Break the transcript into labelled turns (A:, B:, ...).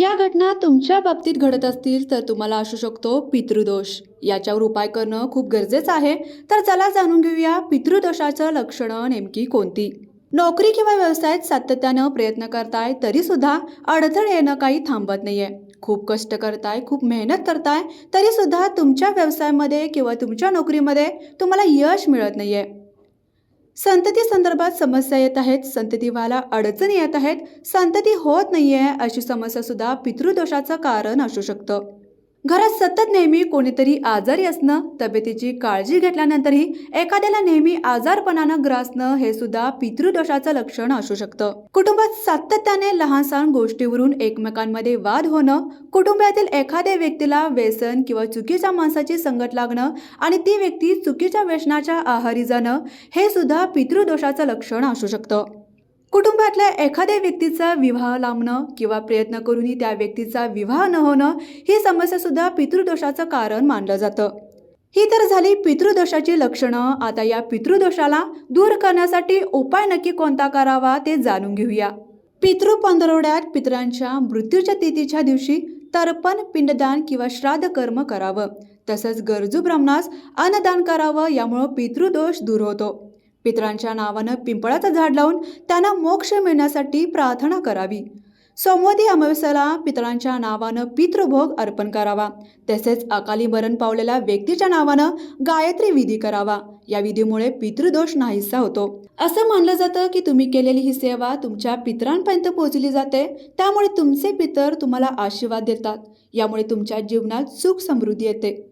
A: या घटना तुमच्या बाबतीत घडत असतील तर तुम्हाला असू शकतो पितृदोष. याच्यावर उपाय करणं खूप गरजेचं आहे. तर चला जाणून घेऊया पितृदोषाचं लक्षणं नेमकी कोणती? नोकरी किंवा व्यवसायात सातत्यानं प्रयत्न करताय तरी सुद्धा अडथळे येणं काही थांबत नाहीये. खूप कष्ट करताय खूप मेहनत करताय तरी सुद्धा तुमच्या व्यवसायामध्ये किंवा तुमच्या नोकरीमध्ये तुम्हाला यश मिळत नाहीये. संतती संदर्भात समस्या येत आहेत संततीवाला अडचणी येत आहेत संतती होत नाहीये अशी समस्या सुद्धा पितृदोषाचं कारण असू शकतं. घरात सतत नेहमी कोणीतरी आजारी असणं तब्येतीची काळजी घेतल्यानंतरही एखाद्याला नेहमी आजारपणानं ग्रासणं हे सुद्धा पितृदोषाचं लक्षण असू शकतं. कुटुंबात सातत्याने लहान सहान गोष्टीवरून एकमेकांमध्ये वाद होणं कुटुंबातील एखाद्या व्यक्तीला व्यसन किंवा चुकीच्या माणसाची संगत लागणं आणि ती व्यक्ती चुकीच्या व्यसनाच्या आहारी जाणं हे सुद्धा पितृदोषाचं लक्षण असू शकतं. कुटुंबातल्या एखाद्या व्यक्तीचा विवाह लांबणं किंवा प्रयत्न करूनही त्या व्यक्तीचा विवाह न होणं ही समस्यासुद्धा पितृदोषाचं कारण मानलं जातं. ही तर झाली पितृदोषाची लक्षणं. आता या पितृदोषाला दूर करण्यासाठी उपाय नक्की कोणता करावा ते जाणून घेऊया. पितृ पंधरवड्यात पितरांच्या मृत्यूच्या तिथीच्या दिवशी तर्पण पिंडदान किंवा श्राद्ध कर्म करावं. तसंच गरजू ब्राह्मणास अन्नदान करावं यामुळं पितृदोष दूर होतो. पितरांच्या नावानं पिंपळाचं झाड लावून त्यांना मोक्ष मिळण्यासाठी प्रार्थना करावी. सोमवती अमावस्याला पितरांच्या नावानं पितृभोग अर्पण करावा. तसेच अकाली मरण पावलेल्या व्यक्तीच्या नावानं गायत्री विधी करावा. या विधीमुळे पितृदोष नाहीसा होतो. असं मानलं जातं की तुम्ही केलेली ही सेवा तुमच्या पितरांपर्यंत पोहोचली जाते. त्यामुळे तुमचे पितर तुम्हाला आशीर्वाद देतात. यामुळे तुमच्या जीवनात सुख समृद्धी येते.